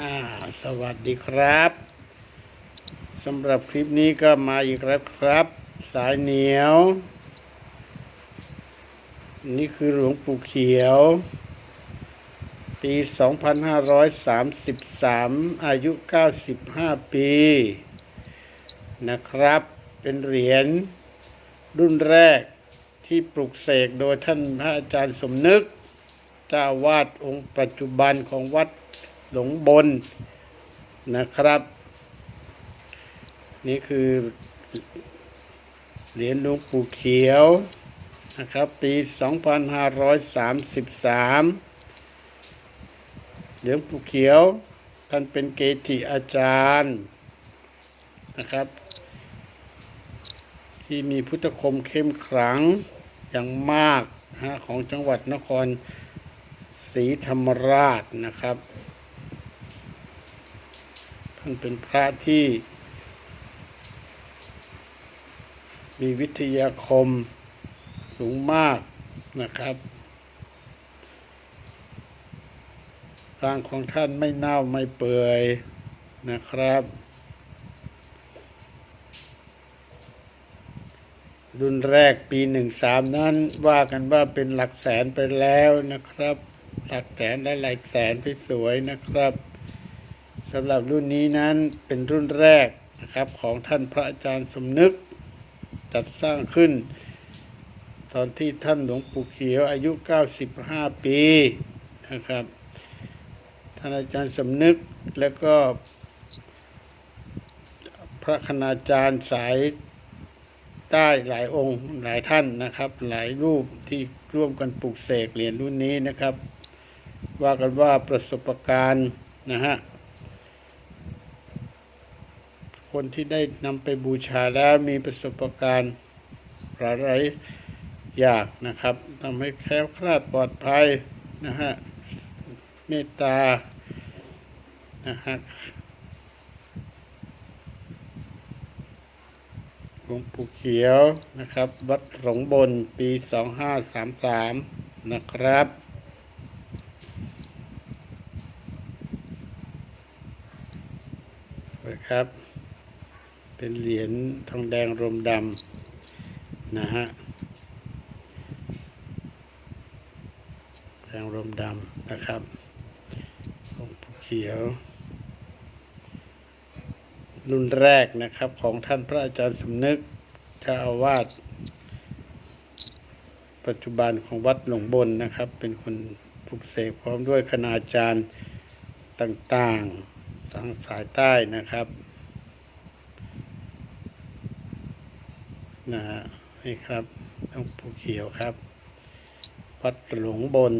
อ่าสวัสดีครับสำหรับคลิปนี้ก็มาอีกแล้วครับ สายเหนียว นี่คือหลวงปู่เขียว ปี 2533 อายุ 95 ปี นะครับ เป็นเหรียญรุ่นแรกที่ปลุกเสกโดยท่านพระอาจารย์สมนึกเจ้าวาดองค์ปัจจุบันของวัด หลงบนนะครับ นี่คือเหรียญหลวงปู่เขียวนะครับปี 2533 เหรียญปู่เขียวท่านเป็นเกจิอาจารย์นะครับ ที่มีพุทธคมเข้มขลังอย่างมากนะของจังหวัดนครศรีธรรมราชนะครับ ท่านเป็นพระที่ มีวิทยาคมสูงมากนะครับ ร่างของท่านไม่เน่าไม่เปื่อยนะครับ รุ่นแรกปีหนึ่งสามนั้นว่ากันว่าเป็นหลักแสนไปแล้วนะครับ หลักแสนและหลายแสนที่สวยนะครับ สำหรับรุ่นนี้นั้นเป็นรุ่นแรกนะครับของท่านพระอาจารย์สมนึก จัดสร้างขึ้น ตอนที่ท่านหลวงปู่เขียวอายุ 95 ปีนะครับ ท่านอาจารย์สมนึกแล้วก็ พระคณาจารย์สายใต้หลายองค์หลายท่านนะครับ หลายรูปที่ร่วมกันปลูกเสกเหรียญรุ่นนี้นะครับ ว่ากันว่าประสบการณ์นะฮะ คนที่ได้นำไปบูชาแล้วมีประสบการณ์หลายๆอย่างนะครับทำให้แคล้วคลาดปลอดภัยนะฮะเมตตานะฮะหลวงปู่เขียวนะครับ วัดหลงบนปี 2533 นะครับนะครับ เป็นเหรียญทองแดงรมดำนะฮะแดงรมดำนะครับหลวงปู่เขียว รุ่นแรกนะครับของท่านพระอาจารย์สำนึกเจ้าอาวาสปัจจุบันของวัดหลวงบนนะครับ เป็นคนปลุกเสกพร้อมด้วยคณาจารย์ต่างๆทางสายใต้นะครับ นะฮะนี่ครับหลวงปู่เขียวครับ วัดหลวงบน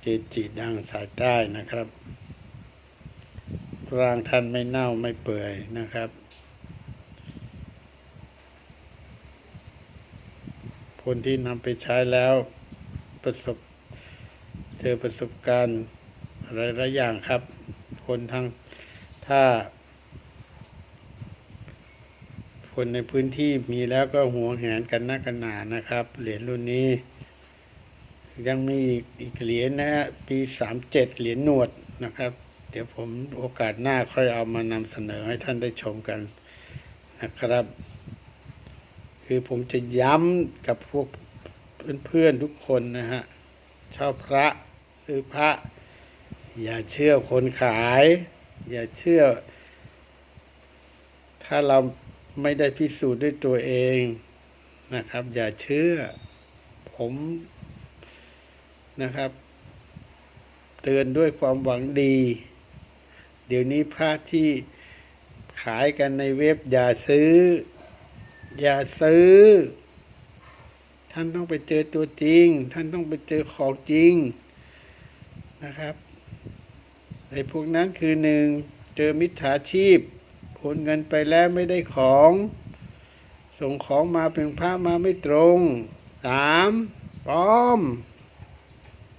เจจิดังสายใต้นะครับร่างท่านไม่เน่าไม่เปื่อยนะครับคนที่นำไปใช้แล้ว ประสบเจอประสบการณ์หลายๆอย่างครับ คนทางถ้า คนในพื้นที่มีแล้วก็หัวแหนกันนักกันหนานะครับ เหรียญรุ่นนี้ ยังมีอีกเหรียญนะฮะปีสามเจ็ดเหรียญหนวดนะครับ เดี๋ยวผมโอกาสหน้าค่อยเอามานำเสนอให้ท่านได้ชมกันนะครับ คือผมจะย้ำกับพวกเพื่อนๆทุกคนนะฮะช่าพระซื้อพระ อย่าเชื่อคนขาย อย่าเชื่อ ถ้าเรา ไม่ได้พิสูจน์ด้วยตัวเองนะครับ อย่าเชื่อ ผมนะครับ เตือนด้วยความหวังดี เดี๋ยวนี้พระที่ขายกันในเว็บ อย่าซื้อ อย่าซื้อ ท่านต้องไปเจอตัวจริง ท่านต้องไปเจอของจริงนะครับไอ้พวกนั้นคือหนึ่งเจอมิจฉาชีพ โอนเงินไปแล้วไม่ได้ของ ส่งของมาเป็นพระมาไม่ตรงสามปลอม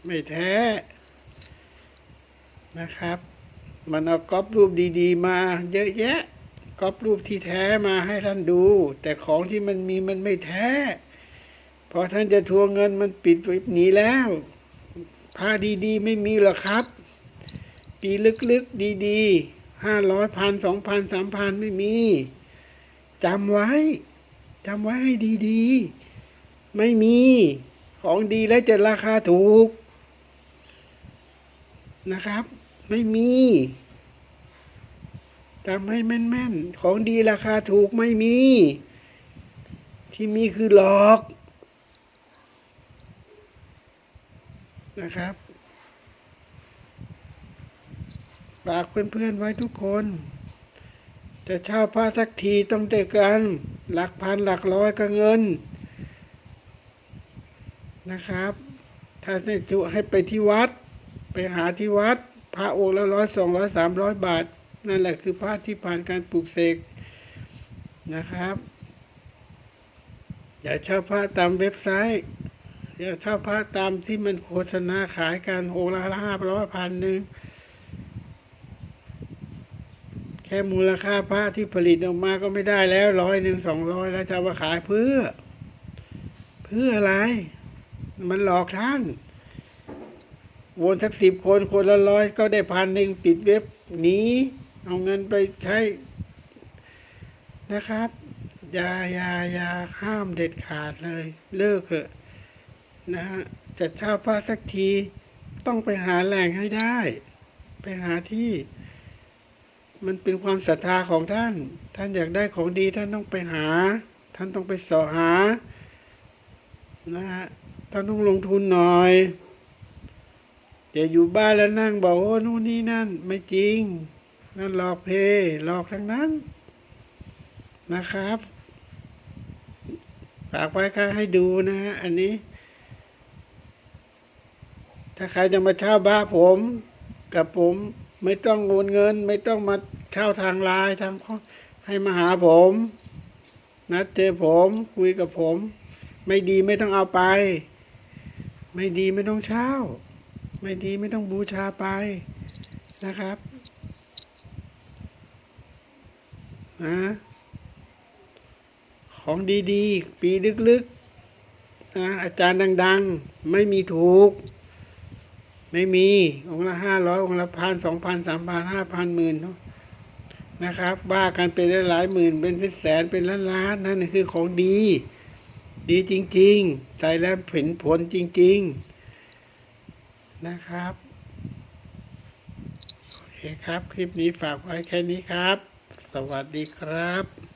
ไม่แท้นะครับ มันเอาก๊อปรูปดีๆ มาเยอะแยะก๊อปรูปที่แท้มาให้ท่านดู แต่ของที่มันมีมันไม่แท้พอท่านจะทวงเงินมันปิดไว้หนีแล้วผ้าดีๆ ไม่มีหรอกครับ ปีลึกๆดีๆ ห้าร้อยพันสองพันสามพันไม่มีจำไว้จำไว้ให้ดีๆ ไม่มีของดีแล้วจะราคาถูกนะครับ ไม่มีจำให้แม่นๆ ของดีราคาถูกไม่มี ที่มีคือหลอกนะครับ ฝากเพื่อนๆไว้ทุกคน จะเช่าผ้าสักทีต้องเจอกัน หลักพันหลักร้อยก็เงิน นะครับ ถ้าให้จุให้ไปที่วัด ไปหาที่วัด พระองค์ละร้อยสองร้อยสามร้อยบาท นั่นแหละคือผ้าที่ผ่านการปลูกเสกนะครับอย่าเช่าผ้าตามเว็บไซต์อย่าเช่าผ้าตามที่มันโฆษณาขายกันอละห้าร้อยพันหนึ่ง แค่มูลค่าผ้าที่ผลิตออกมาก็ไม่ได้แล้วร้อยหนึ่งสองร้อยแล้วจะมาขายเพื่อ เพื่ออะไร มันหลอกท่านวนสักสิบคนคนละร้อยก็ได้พันหนึ่งปิดเว็บหนีเอาเงินไปใช้นะครับยายายาห้ามเด็ดขาดเลย เลิกเถอะนะฮะจะเช่าผ้าสักที ต้องไปหาแหล่งให้ได้ ไปหาที่ มันเป็นความศรัทธาของท่าน ท่านอยากได้ของดีท่านต้องไปหา ท่านต้องไปเสาะหา นะฮะ ท่านต้องลงทุนหน่อยอย่าอยู่บ้านแล้วนั่งบอกโอ้นู่นนี่นั่น ไม่จริง นั่นหลอกเพหลอกทั้งนั้น นะครับฝากไว้ค่ะให้ดูนะฮะอันนี้ ถ้าใครจะมาเช่าบ้านผม กับผมไม่ต้องโอนเงิน ไม่ต้องมา เช่าทางไลน์ทางให้มาหาผม นัดเจอผมคุยกับผม ไม่ดีไม่ต้องเอาไป ไม่ดีไม่ต้องเช่า ไม่ดีไม่ต้องบูชาไปนะครับนะของดีๆ ปีลึกๆนะอาจารย์ดัง ๆ ไม่มีถูก ไม่มี องค์ละห้าร้อยองค์ละพันสองพันสามพันห้าพันหมื่นเนาะ นะครับบ้ากันเป็นหลายหมื่นเป็นแสนเป็นล้านล้านนั่นคือของดี ดีจริงๆใส่แล้วเห็นผลจริง ๆนะครับโอเคครับ คลิปนี้ฝากไว้แค่นี้ครับ สวัสดีครับ